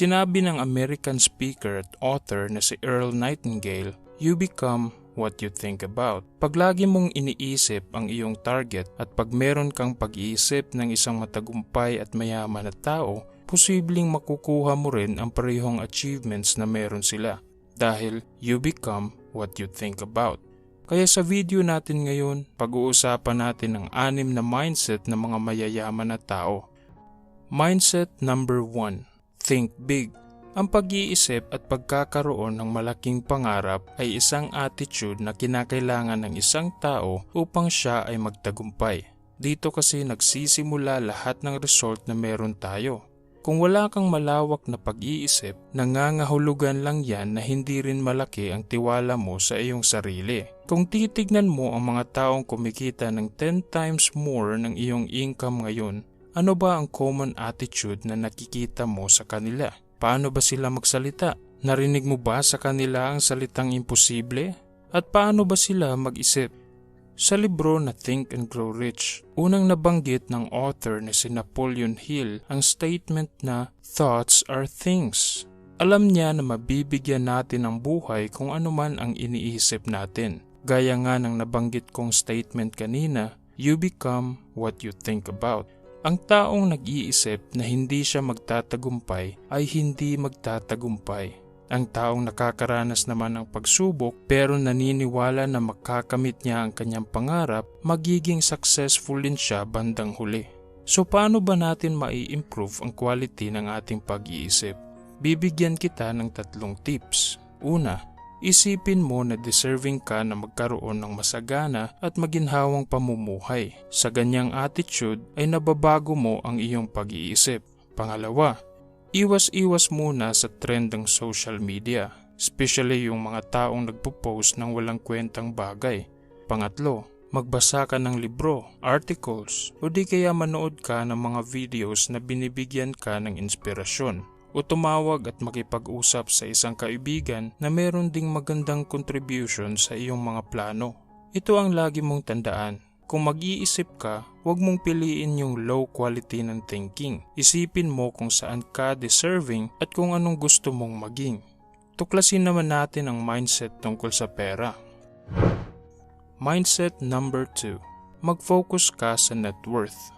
Sinabi ng American speaker at author na si Earl Nightingale, You become what you think about. Pag lagi mong iniisip ang iyong target at pag meron kang pag-iisip ng isang matagumpay at mayaman na tao, posibleng makukuha mo rin ang parehong achievements na meron sila dahil you become what you think about. Kaya sa video natin ngayon, pag-uusapan natin ang anim na mindset ng mga mayayaman na tao. Mindset number 1. Think big. Ang pag-iisip at pagkakaroon ng malaking pangarap ay isang attitude na kinakailangan ng isang tao upang siya ay magtagumpay. Dito kasi nagsisimula lahat ng result na meron tayo. Kung wala kang malawak na pag-iisip, nangangahulugan lang yan na hindi rin malaki ang tiwala mo sa iyong sarili. Kung titignan mo ang mga taong kumikita ng 10 times more ng iyong income ngayon, ano ba ang common attitude na nakikita mo sa kanila? Paano ba sila magsalita? Narinig mo ba sa kanila ang salitang imposible? At paano ba sila mag-isip? Sa libro na Think and Grow Rich, unang nabanggit ng author na si Napoleon Hill ang statement na Thoughts are things. Alam niya na mabibigyan natin ng buhay kung ano man ang iniisip natin. Gaya nga ng nabanggit kong statement kanina, you become what you think about. Ang taong nag-iisip na hindi siya magtatagumpay ay hindi magtatagumpay. Ang taong nakakaranas naman ng pagsubok pero naniniwala na makakamit niya ang kanyang pangarap, magiging successful din siya bandang huli. So paano ba natin mai-improve ang quality ng ating pag-iisip? Bibigyan kita ng tatlong tips. Una, isipin mo na deserving ka na magkaroon ng masagana at maginhawang pamumuhay. Sa ganyang attitude ay nababago mo ang iyong pag-iisip. Pangalawa, Iwas-iwas muna sa trend ng social media, especially yung mga taong nagpo-post ng walang kwentang bagay. Pangatlo, magbasa ka ng libro, articles, o di kaya manood ka ng mga videos na binibigyan ka ng inspirasyon o tumawag at makipag-usap sa isang kaibigan na meron ding magandang contribution sa iyong mga plano. Ito ang lagi mong tandaan kung mag-iisip ka, huwag mong piliin yung low quality ng thinking. Isipin mo kung saan ka deserving at kung anong gusto mong maging. Tuklasin naman natin ang mindset tungkol sa pera. Mindset number 2. Mag-focus ka sa net worth.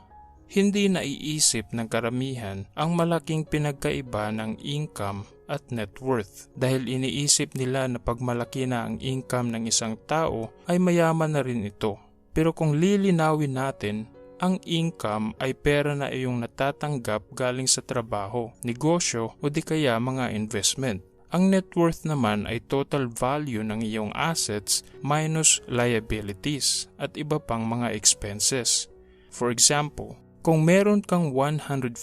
Hindi naiisip ng karamihan ang malaking pinagkaiba ng income at net worth dahil iniisip nila na pag malaki na ang income ng isang tao ay mayaman na rin ito pero kung lilinawin natin, ang income ay pera na iyong natatanggap galing sa trabaho, negosyo o di kaya mga investment. Ang net worth naman ay total value ng iyong assets minus liabilities at iba pang mga expenses. For example, kung meron kang 150,000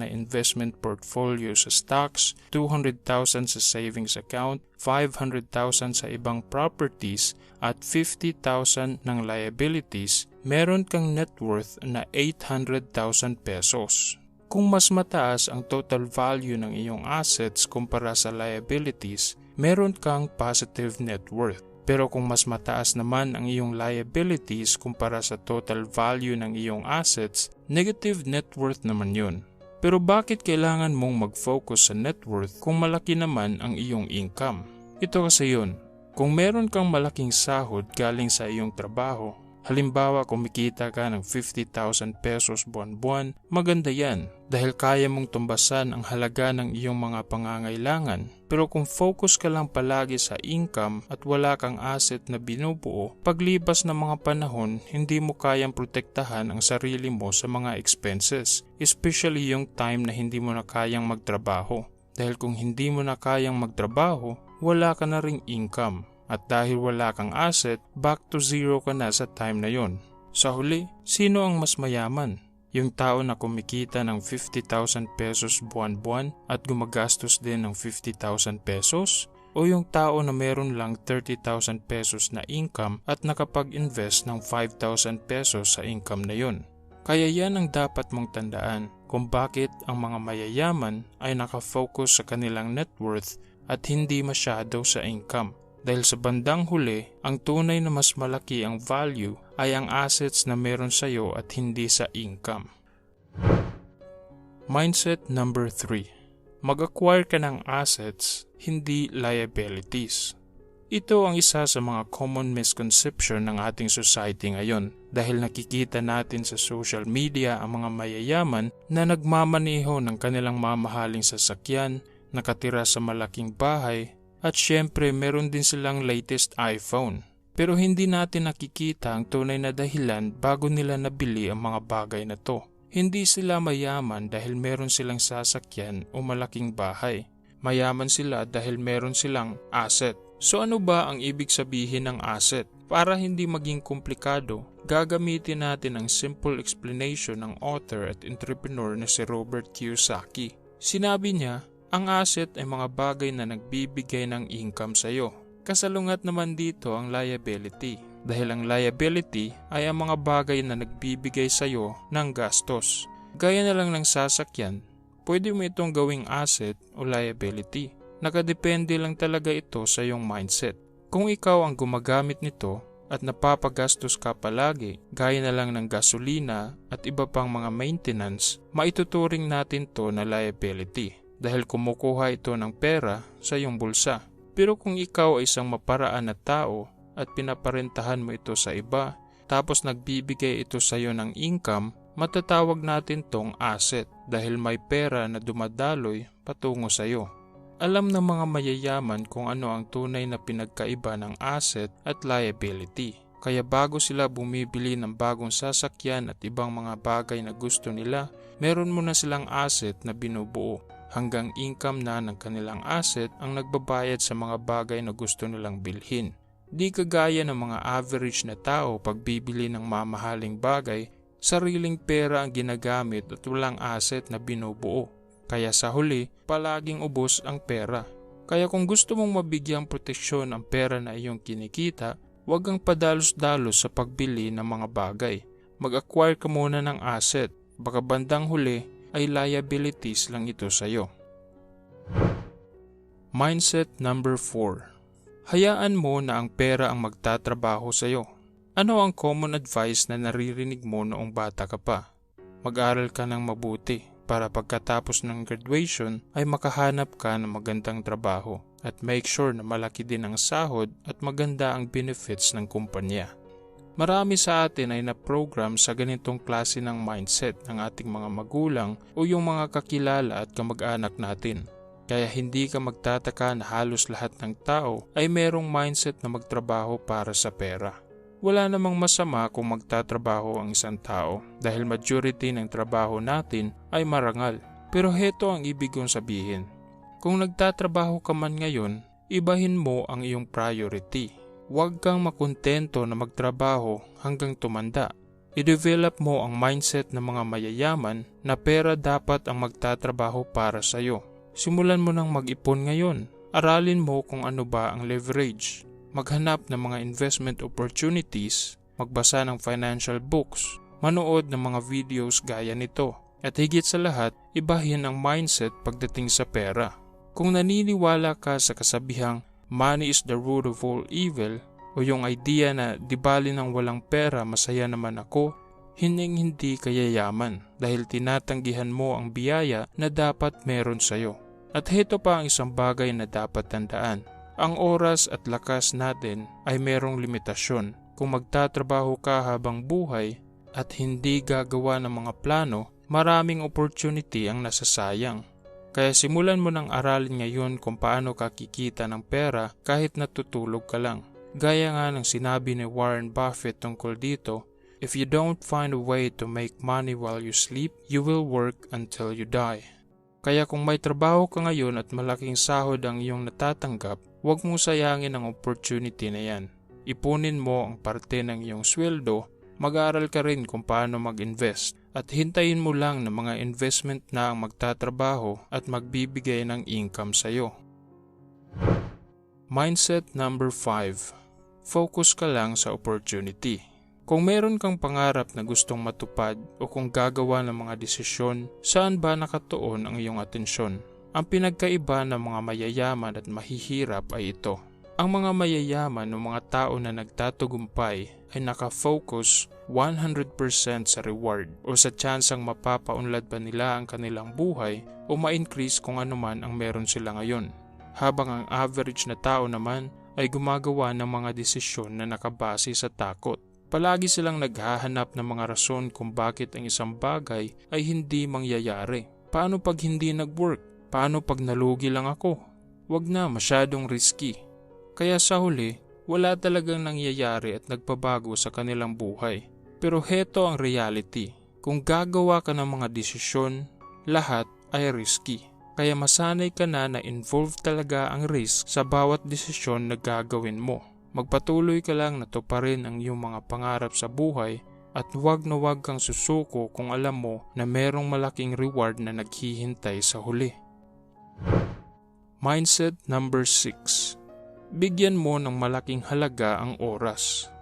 na investment portfolio sa stocks, 200,000 sa savings account, 500,000 sa ibang properties at 50,000 ng liabilities, meron kang net worth na 800,000 pesos. Kung mas mataas ang total value ng iyong assets kumpara sa liabilities, meron kang positive net worth. Pero kung mas mataas naman ang iyong liabilities kumpara sa total value ng iyong assets, negative net worth naman yun. Pero bakit kailangan mong mag-focus sa net worth kung malaki naman ang iyong income? Ito kasi yun. Kung meron kang malaking sahod galing sa iyong trabaho, Halimbawa kumikita ka ng 50,000 pesos buwan-buwan, maganda yan dahil kaya mong tumbasan ang halaga ng iyong mga pangangailangan. Pero kung focus ka lang palagi sa income at wala kang asset na binubuo, paglipas ng mga panahon, hindi mo kayang protektahan ang sarili mo sa mga expenses, especially yung time na hindi mo na kayang magtrabaho. Dahil kung hindi mo na kayang magtrabaho, wala ka na ring income at dahil wala kang asset, back to zero ka na sa time na yon. Sa huli, sino ang mas mayaman? Yung tao na kumikita ng 50,000 pesos buwan-buwan at gumagastos din ng 50,000 pesos? O yung tao na meron lang 30,000 pesos na income at nakapag-invest ng 5,000 pesos sa income na yon? Kaya yan ang dapat mong tandaan kung bakit ang mga mayayaman ay nakafocus sa kanilang net worth at hindi masyado sa income. Dahil sa bandang huli, ang tunay na mas malaki ang value ay ang assets na meron sa iyo at hindi sa income. Mindset number 3. Mag-acquire ka ng assets, hindi liabilities. Ito ang isa sa mga common misconception ng ating society ngayon dahil nakikita natin sa social media ang mga mayayaman na nagmamaneho ng kanilang mamahaling sasakyan, nakatira sa malaking bahay, at syempre meron din silang latest iPhone. Pero hindi natin nakikita ang tunay na dahilan bago nila nabili ang mga bagay na to. Hindi sila mayaman dahil meron silang sasakyan o malaking bahay. Mayaman sila dahil meron silang asset. So ano ba ang ibig sabihin ng asset? Para hindi maging komplikado, gagamitin natin ang simple explanation ng author at entrepreneur na si Robert Kiyosaki. Sinabi niya, ang asset ay mga bagay na nagbibigay ng income sa iyo. Kasalungat naman dito ang liability dahil ang liability ay ang mga bagay na nagbibigay sa iyo ng gastos. Gaya na lang ng sasakyan, pwede mo itong gawing asset o liability. Nakadepende lang talaga ito sa iyong mindset. Kung ikaw ang gumagamit nito at napapagastos ka palagi gaya na lang ng gasolina at iba pang mga maintenance, maituturing natin to na liability dahil kumukuha ito ng pera sa iyong bulsa. Pero kung ikaw ay isang maparaan na tao at pinaparentahan mo ito sa iba, tapos nagbibigay ito sa iyo ng income, matatawag natin tong asset dahil may pera na dumadaloy patungo sa iyo. Alam ng mga mayayaman kung ano ang tunay na pinagkaiba ng asset at liability. Kaya bago sila bumibili ng bagong sasakyan at ibang mga bagay na gusto nila, meron muna silang asset na binubuo hanggang income na ng kanilang asset ang nagbabayad sa mga bagay na gusto nilang bilhin. Di kagaya ng mga average na tao pag bibili ng mamahaling bagay, sariling pera ang ginagamit at walang asset na binubuo. Kaya sa huli, palaging ubos ang pera. Kaya kung gusto mong mabigyang proteksyon ang pera na iyong kinikita, huwag kang padalos-dalos sa pagbili ng mga bagay. Mag-acquire ka muna ng asset, baka bandang huli ay liabilities lang ito sa iyo. Mindset number 4 Hayaan mo na ang pera ang magtatrabaho sa iyo. Ano ang common advice na naririnig mo noong bata ka pa? Mag-aral ka ng mabuti para pagkatapos ng graduation ay makahanap ka ng magandang trabaho at make sure na malaki din ang sahod at maganda ang benefits ng kumpanya. Marami sa atin ay na-program sa ganitong klase ng mindset ng ating mga magulang o yung mga kakilala at kamag-anak natin. Kaya hindi ka magtataka na halos lahat ng tao ay merong mindset na magtrabaho para sa pera. Wala namang masama kung magtatrabaho ang isang tao dahil majority ng trabaho natin ay marangal. Pero heto ang ibig kong sabihin. Kung nagtatrabaho ka man ngayon, ibahin mo ang iyong priority. Huwag kang makontento na magtrabaho hanggang tumanda. I-develop mo ang mindset ng mga mayayaman na pera dapat ang magtatrabaho para sa iyo. Simulan mo nang mag-ipon ngayon. Aralin mo kung ano ba ang leverage maghanap ng mga investment opportunities, magbasa ng financial books, manood ng mga videos gaya nito, at higit sa lahat, ibahin ang mindset pagdating sa pera. Kung naniniwala ka sa kasabihang money is the root of all evil o yung idea na di bali ng walang pera masaya naman ako, hining hindi kayayaman dahil tinatanggihan mo ang biyaya na dapat meron sa'yo. At heto pa ang isang bagay na dapat tandaan. Ang oras at lakas natin ay merong limitasyon. Kung magtatrabaho ka habang buhay at hindi gagawa ng mga plano, maraming opportunity ang nasasayang. Kaya simulan mo ng aralin ngayon kung paano ka kikita ng pera kahit natutulog ka lang. Gaya nga ng sinabi ni Warren Buffett tungkol dito, If you don't find a way to make money while you sleep, you will work until you die. Kaya kung may trabaho ka ngayon at malaking sahod ang iyong natatanggap, Huwag mo sayangin ang opportunity na yan. Ipunin mo ang parte ng iyong sweldo, mag-aaral ka rin kung paano mag-invest at hintayin mo lang na mga investment na ang magtatrabaho at magbibigay ng income sa iyo. Mindset number 5. Focus ka lang sa opportunity. Kung meron kang pangarap na gustong matupad o kung gagawa ng mga desisyon, saan ba nakatuon ang iyong atensyon? Ang pinagkaiba ng mga mayayaman at mahihirap ay ito. Ang mga mayayaman o mga tao na nagtatagumpay ay nakafocus 100% sa reward o sa tsansang mapapaunlad ba nila ang kanilang buhay o ma-increase kung ano man ang meron sila ngayon. Habang ang average na tao naman ay gumagawa ng mga desisyon na nakabase sa takot. Palagi silang naghahanap ng mga rason kung bakit ang isang bagay ay hindi mangyayari. Paano pag hindi nag-work? Paano pag nalugi lang ako? Wag na masyadong risky. Kaya sa huli, wala talagang nangyayari at nagpabago sa kanilang buhay. Pero heto ang reality. Kung gagawa ka ng mga desisyon, lahat ay risky. Kaya masanay ka na na involved talaga ang risk sa bawat desisyon na gagawin mo. Magpatuloy ka lang na tuparin ang iyong mga pangarap sa buhay at huwag na huwag kang susuko kung alam mo na merong malaking reward na naghihintay sa huli. Mindset number 6 Bigyan mo ng malaking halaga ang oras.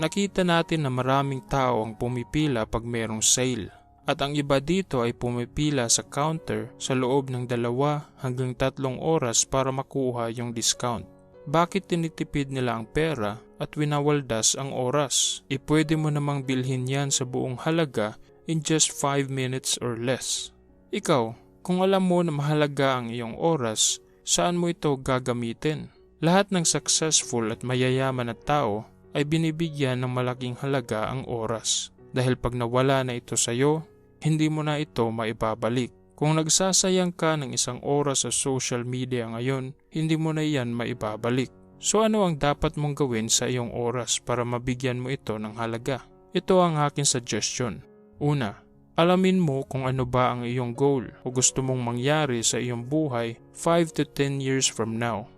Nakita natin na maraming tao ang pumipila pag merong sale at ang iba dito ay pumipila sa counter sa loob ng dalawa hanggang tatlong oras para makuha yung discount. Bakit tinitipid nila ang pera at winawaldas ang oras? E pwede mo namang bilhin yan sa buong halaga in just 5 minutes or less. Ikaw, kung alam mo na mahalaga ang iyong oras, saan mo ito gagamitin? Lahat ng successful at mayayaman na tao ay binibigyan ng malaking halaga ang oras. Dahil pag nawala na ito sa iyo, hindi mo na ito maibabalik. Kung nagsasayang ka ng isang oras sa social media ngayon, hindi mo na iyan maibabalik. So ano ang dapat mong gawin sa iyong oras para mabigyan mo ito ng halaga? Ito ang aking suggestion. Una, alamin mo kung ano ba ang iyong goal o gusto mong mangyari sa iyong buhay 5 to 10 years from now.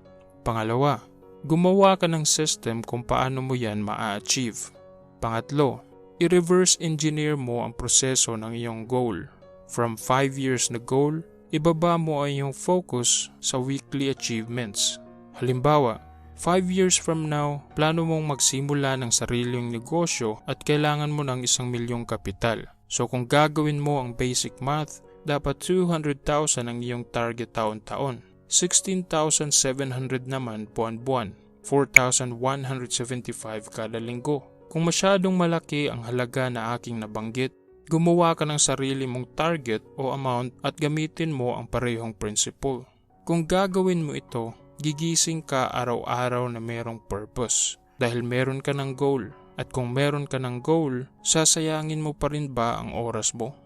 Pangalawa, gumawa ka ng system kung paano mo yan ma-achieve. Pangatlo, i-reverse engineer mo ang proseso ng iyong goal. From 5 years na goal, ibaba mo ang iyong focus sa weekly achievements. Halimbawa, 5 years from now, plano mong magsimula ng sariling negosyo at kailangan mo ng isang milyong kapital. So kung gagawin mo ang basic math, dapat 200,000 ang iyong target taon-taon. 16,700 naman buwan-buwan. 4,175 kada linggo. Kung masyadong malaki ang halaga na aking nabanggit, gumawa ka ng sarili mong target o amount at gamitin mo ang parehong principle. Kung gagawin mo ito, gigising ka araw-araw na merong purpose dahil meron ka ng goal. At kung meron ka ng goal, sasayangin mo pa rin ba ang oras mo?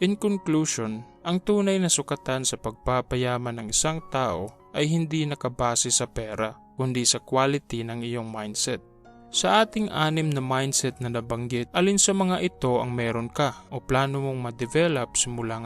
In conclusion, ang tunay na sukatan sa pagpapayaman ng isang tao ay hindi nakabase sa pera, kundi sa quality ng iyong mindset. Sa ating anim na mindset na nabanggit, alin sa mga ito ang meron ka o plano mong ma-develop simula